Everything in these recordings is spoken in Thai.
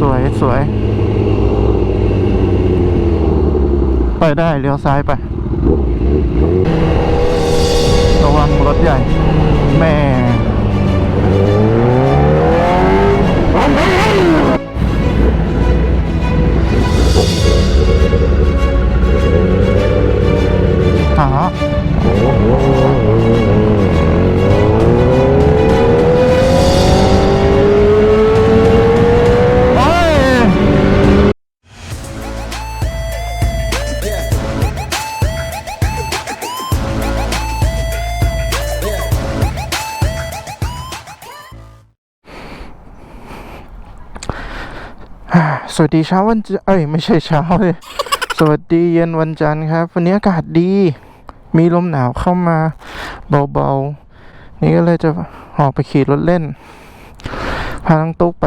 สวยสวย ไปได้เลี้ยวซ้ายไประวังรถใหญ่ แม่ สวัสดีเช้าวันจันเอ้ยไม่ใช่เช้าเลย สวัสดีเย็นวันจันทร์ครับ วันนี้อากาศดี มีลมหนาวเข้ามาเบาๆ นี่ก็เลยจะออกไปขี่รถเล่น พาน้งตุ๊กไป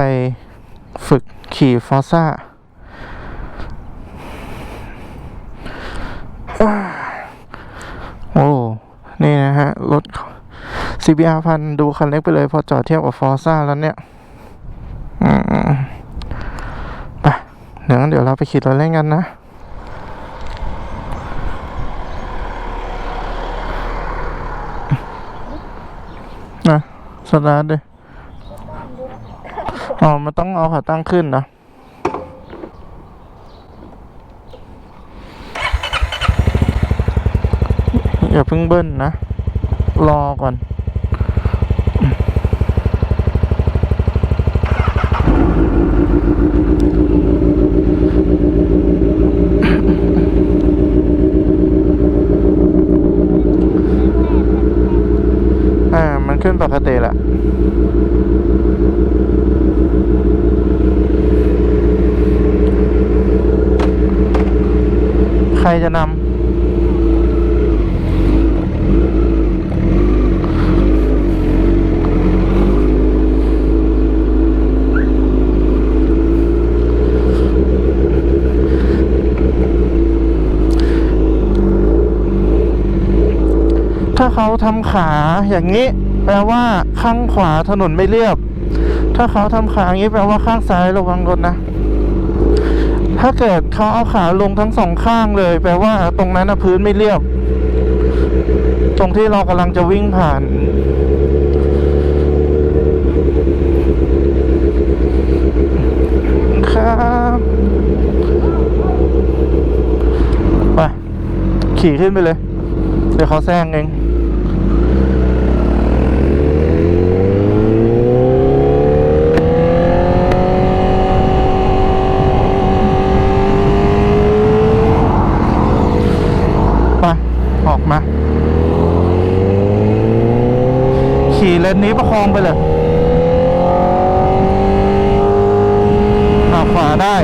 ฝึกขี่ฟอร์ซ่า โอ้ นี่นะฮะ รถ CBR พันดูคันเล็กไปเลย พอจอดเทียบกับฟอร์ซ่าแล้วเนี่ย อืม ดี๋ยวงั้นเดี๋ยวเราไปขี่รถเล่นกันนะนะสตาร์ทดิอ๋อมันต้องเอาขาตั้งขึ้นนะอย่าเพิ่งเบิ้ลนะ รอก่อน อ่า มันขึ้นปกติแหละใครจะนำถ้าเขาทำขาอย่างนี้ แปลว่าข้างขวาถนนไม่เรียบ ถ้าเขาทำขาอย่างนี้แปลว่าข้างซ้ายระวังรถนะ ถ้าเกิดเขาเอาขาลงทั้งสองข้างเลย แปลว่าตรงนั้นนะพื้นไม่เรียบ ตรงที่เรากำลังจะวิ่งผ่านครับไปขี่ขึ้นไปเลย เดี๋ยวเขาแซงเอง ไป ออกมา ขี่เลนนี้ประคองไปเลยอาขวาได้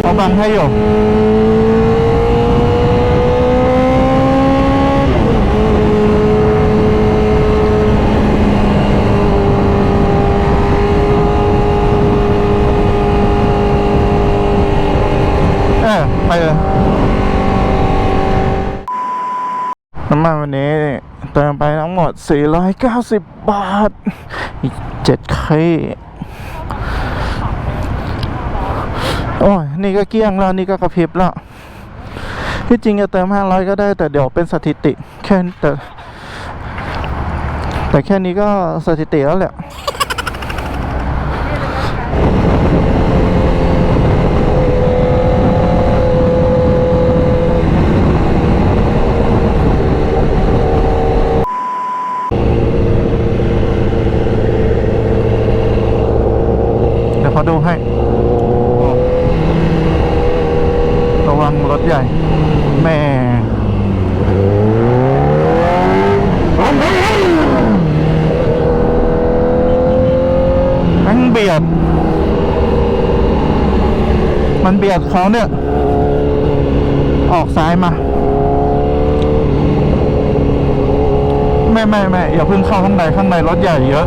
เขาบังให้อยู่ เออไปเลยน้ำมันวันนี้เติมไปทั้งหมด 490 บาท อีก7เคโอ้ย นี่ก็เกลี้ยงแล้ว นี่ก็กระพริบแล้ว ที่จริงจะเติม 500 ก็ได้ แต่เดี๋ยวเป็นสถิติ แค่แต่แต่แค่นี้ก็สถิติแล้วแหละ เดี๋ยวเขาดูให้ ระวังรถใหญ่ แม่ แม่งเบียด มันเบี ยดเขาเนี่ย ออกซ้ายมา ไม่ไม่ไม่อย่าเพิ่งเข้าข้างในข้างในรถใหญ่เยอะ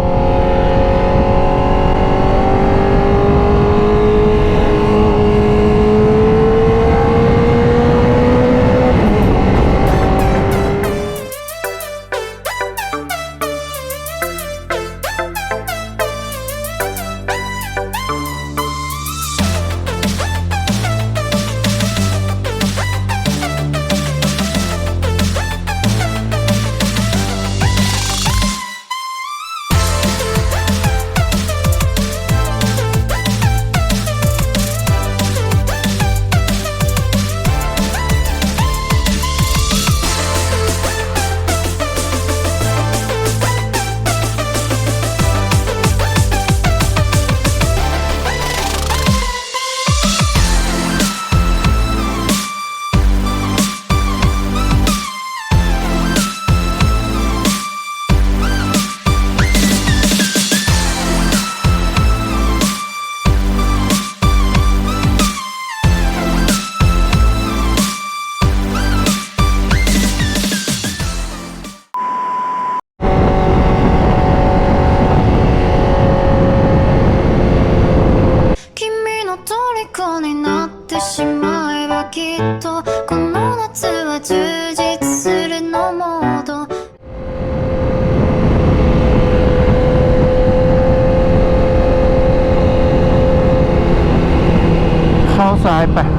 ไป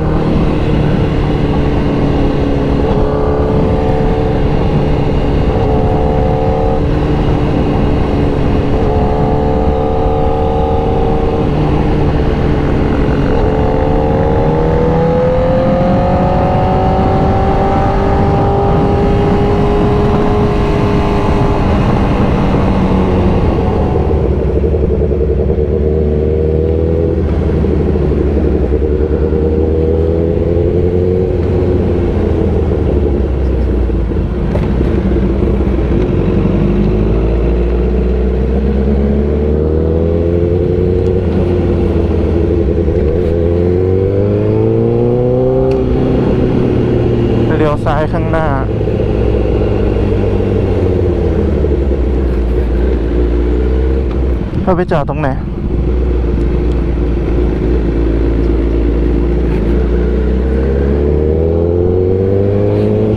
เราไปจอดตรงไหน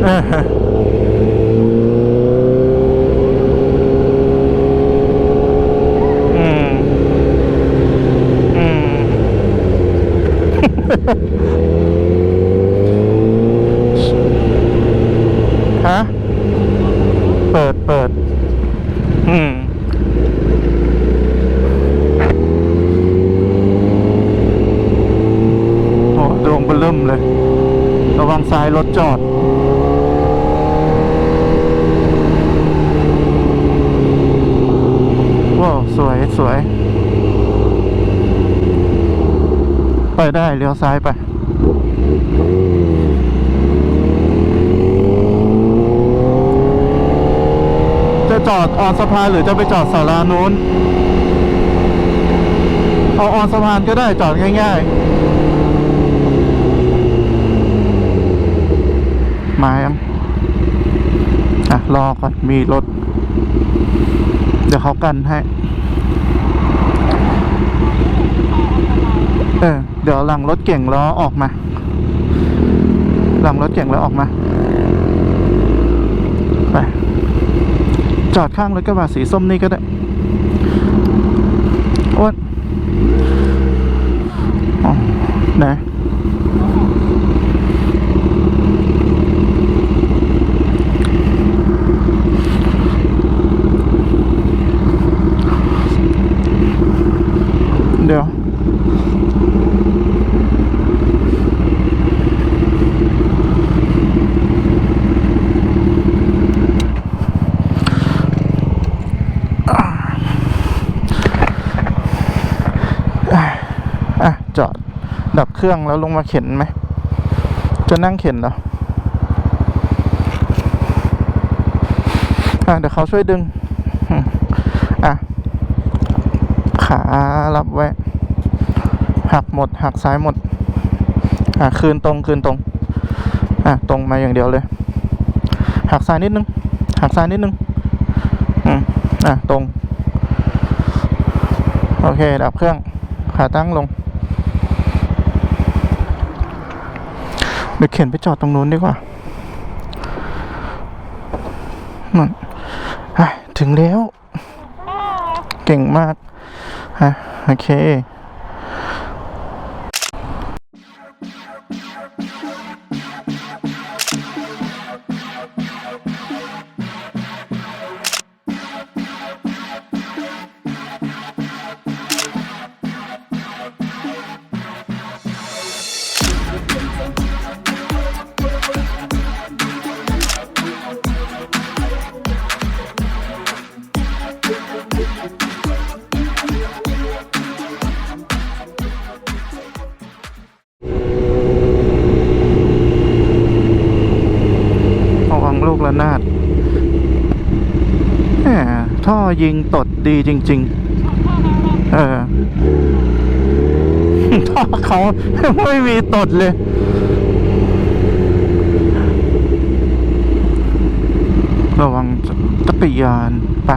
อ่าฮะอืม อืม ฮะ เปิด เปิด อืม โอ้ดวง เบลิ่มเลย ระวังซ้ายรถจอด ว้าว สวยสวย ไปได้ เลี้ยวซ้ายไปจะจอดออนสะพานหรือจะไปจอดสารานู้น เอาออนสะพานก็ได้จอดง่าย ๆ มายังอะ รอก่อนมีรถ เดี๋ยวเขากันให้ เออ เดี๋ยวหลังรถเก่งล้อออกมา หลังรถเก่งแล้วออกมา ไป จอดข้างรถกระบะสีส้มนี่ก็ได้อ้วนอ๋อไหนเดี๋ยว อะ จอด ดับ เครื่องแล้วลงมาเข็นไหม จะนั่งเข็นเหรออะเดี๋ยวเขาช่วยดึง อะ ขารับไว้ หักหมด หักซ้ายหมด อะ คืนตรง คืนตรง อะ ตรงมาอย่างเดียวเลย หักซ้ายนิดนึง หักซ้ายนิดนึง อืม อะ ตรง โอเค ดับเครื่อง ขาตั้งลง เดี๋ยวเข็นไปจอดตรงนู้นดีกว่านั่นถึงแล้ว เก่งมากฮะโอเค ท่อยิงตดดีจริง ๆ เออ ท่อเขาไม่มีตดเลย ระวังจักรยานไป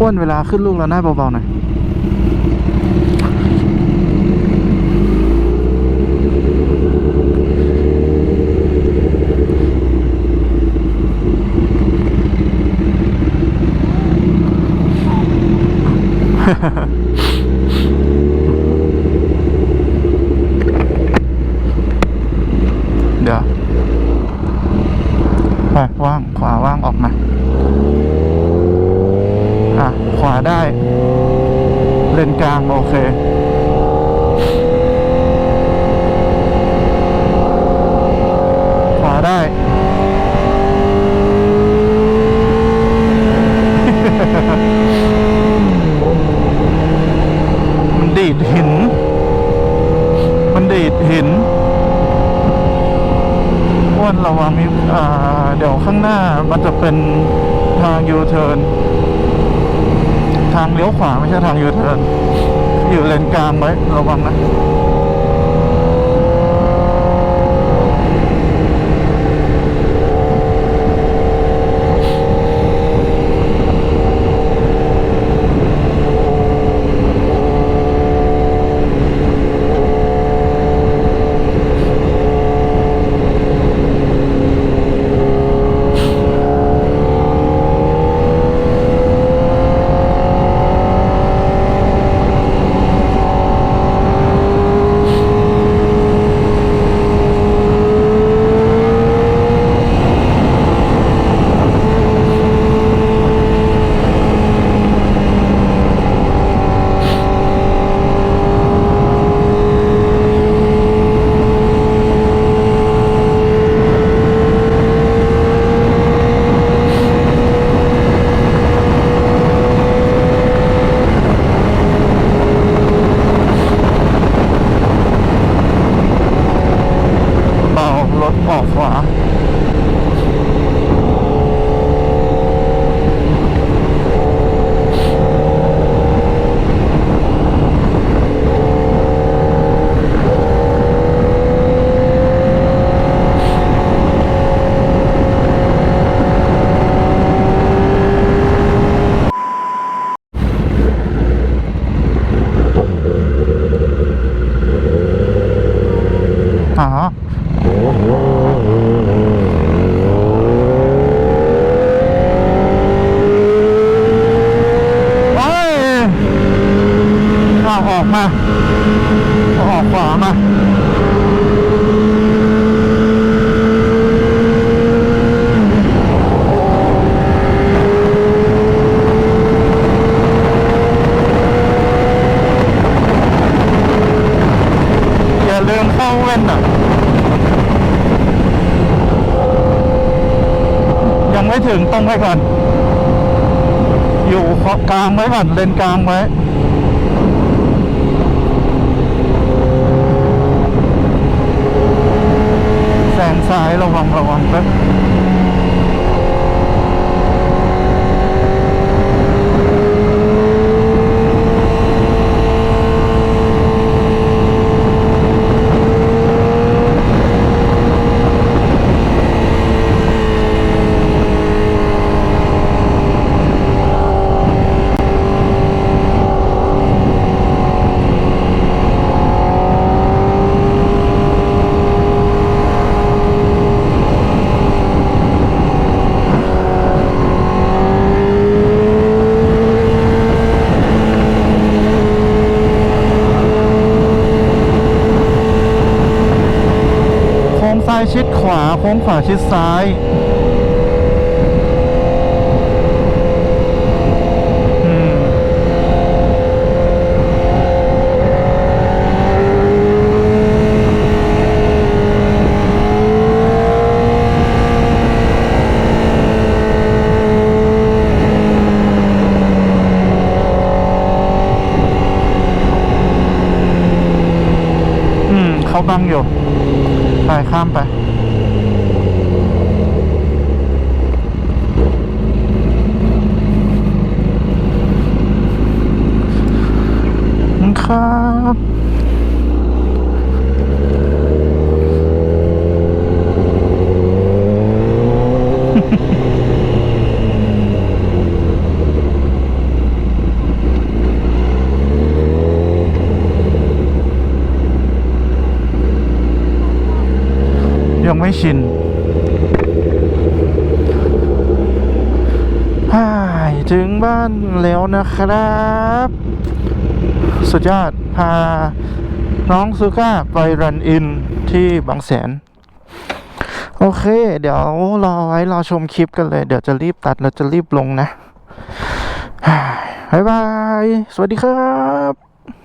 วนเวลาขึ้นลูกแล้วหน้าเบาๆหน่อย เดี๋ยวไปว่างขวาว่างออกมา อะ ขวาได้ เลนกลางโอเคขวาได้ มันดีดหิน มันดีด หินอ้วนระวังมีอ่าเดี๋ยวข้างหน้ามันจะเป็นทางยูเทิร์นทางเลี้ยวขวาไม่ใช่ทางยูเทิร์นอยู่เลนกลางไว้ระวังนะ ไม่ถึงตรงไปก่อน อยู่ขอบกลางไว้ก่อนเลนกลางไว้ แซงซ้ายระวังระวังแป๊บโค้งซ้ายชิดขวา โค้งขวาชิดซ้ายอืมเขาบังอยู่ ไปข้ามไป ครับ ไม่ชินถึงบ้านแล้วนะครับ สุดยอดพาน้องซูก้าไปรันอินที่บางแสน โอเค เดี๋ยวรอไว้รอชมคลิปกันเลย เดี๋ยวจะรีบตัดแล้วจะรีบลงนะ บ๊ายบาย สวัสดีครับ